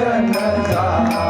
Krishna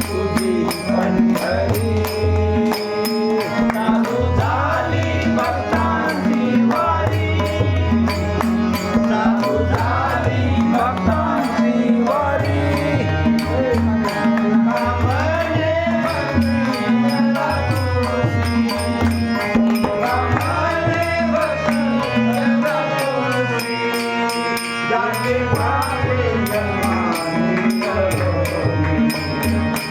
तुझी पंढरी चालू झाली भक्तांची